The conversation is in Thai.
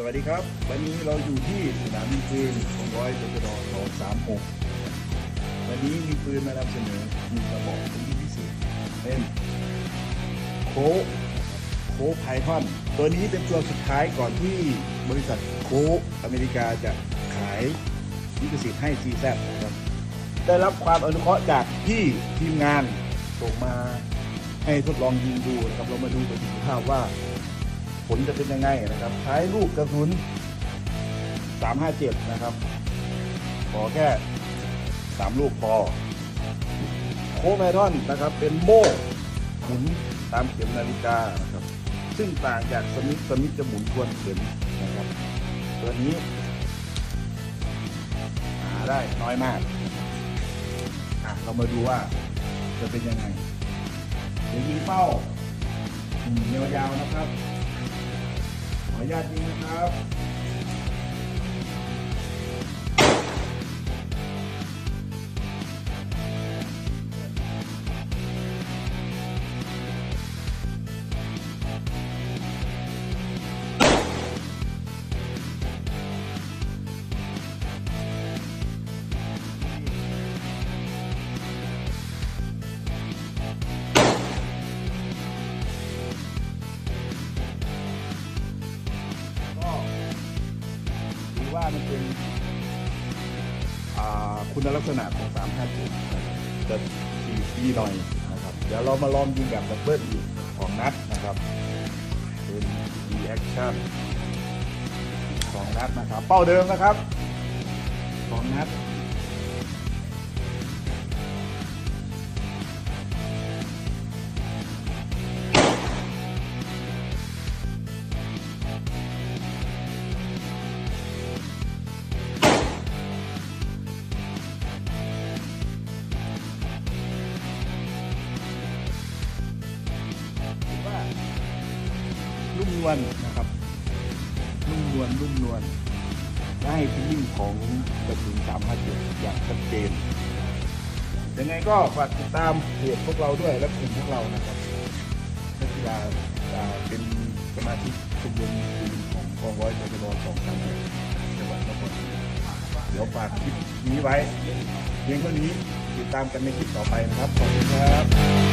สวัสดีครับ วันนี้เราอยู่ที่สนามยิงปืนของร้อยตชด236วันนี้มีปืนมานำเสนอมีกระบอกป็นที่พิเศษเป็นโคโคกไพทอน ตัวนี้เป็นตัวสุดท้ายก่อนที่บริษัทโคอเมริกาจะขายลิขสิทธิ์ให้ GZ นะครับได้รับความอนุเคราะห์จากที่ทีมงานส่งมาให้ทดลองยิงดูนะครับเรามาดูประสิทธิภาพว่า ผลจะเป็นยังไงนะครับใช้ลูกกระสุน 357 นะครับ ขอแค่ 3 ลูกพอโคไมทอนนะครับ เป็นโม่หมุนตามเข็มนาฬิกานะครับ ซึ่งต่างจากสมิธสมิธจะหมุนทวนเข็มนะครับ ตัวนี้ หาได้น้อยมากอะเรามาดูว่าจะเป็นยังไง เดี๋ยวยิงเป้าอืมยาวๆนะครับ ขออนุญาตนี้นะครับ ว่ามันเป็นคุณลักษณะของ357นะครับจะดีดีหน่อยนะครับ เดี๋ยวเรามาลองยิงแบบดับเบิลอีกของนัดนะครับ เป็นดีแอคชั่นสองนัดนะครับ เป้าเดิมนะครับสองนัด มนวลนะครับนุ่มนวลนุ่มนวลได้ฟิลลิ่งของกระสุน357อย่างชัดเจนยังไงก็ฝากติดตามเพจพวกเราด้วยและกลุ่มพวกเรานะครับนักกีฬาเป็นสมาชิกชมรมปืนของกองร้อยตชดสองสามจังหวัดนครปฐมเดี๋ยวฝากคลิปนี้ไว้เพียงเท่านี้ติดตามกันในคลิปต่อไปนะครับขอบคุณครับ